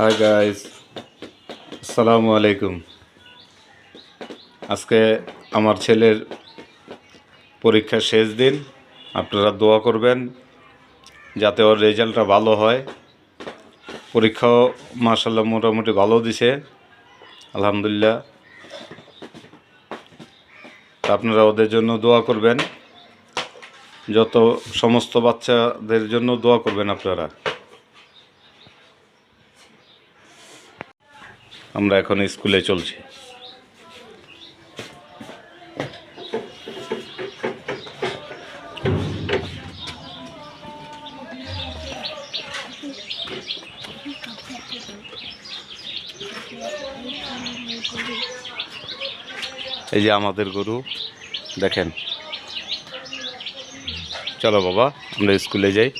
Hi guys আসসালামু আলাইকুম আজকে আমার ছেলের পরীক্ষার শেষ দিন। আপনারা দোয়া করবেন যাতে ওর রেজাল্টটা ভালো হয়। পরীক্ষাও মার্শাল্লাহ মোটামুটি ভালো দিছে। আলহামদুলিল্লাহ। আপনারা ওদের জন্য দোয়া করবেন। যত সমস্ত বাচ্চাদের জন্য দোয়া করবেন আপনারা। আমরা এখন স্কুলে চলছি। এই যে আমাদের গরু দেখেন। চলো বাবা আমরা স্কুলে যাই।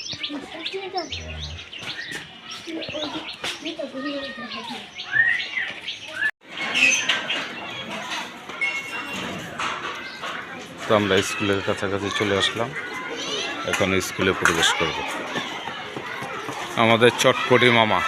তো আমরা স্কুলের কাছাকাছি চলে আসলাম। এখন স্কুলে প্রবেশ করব। আমাদের চটপটি মামা।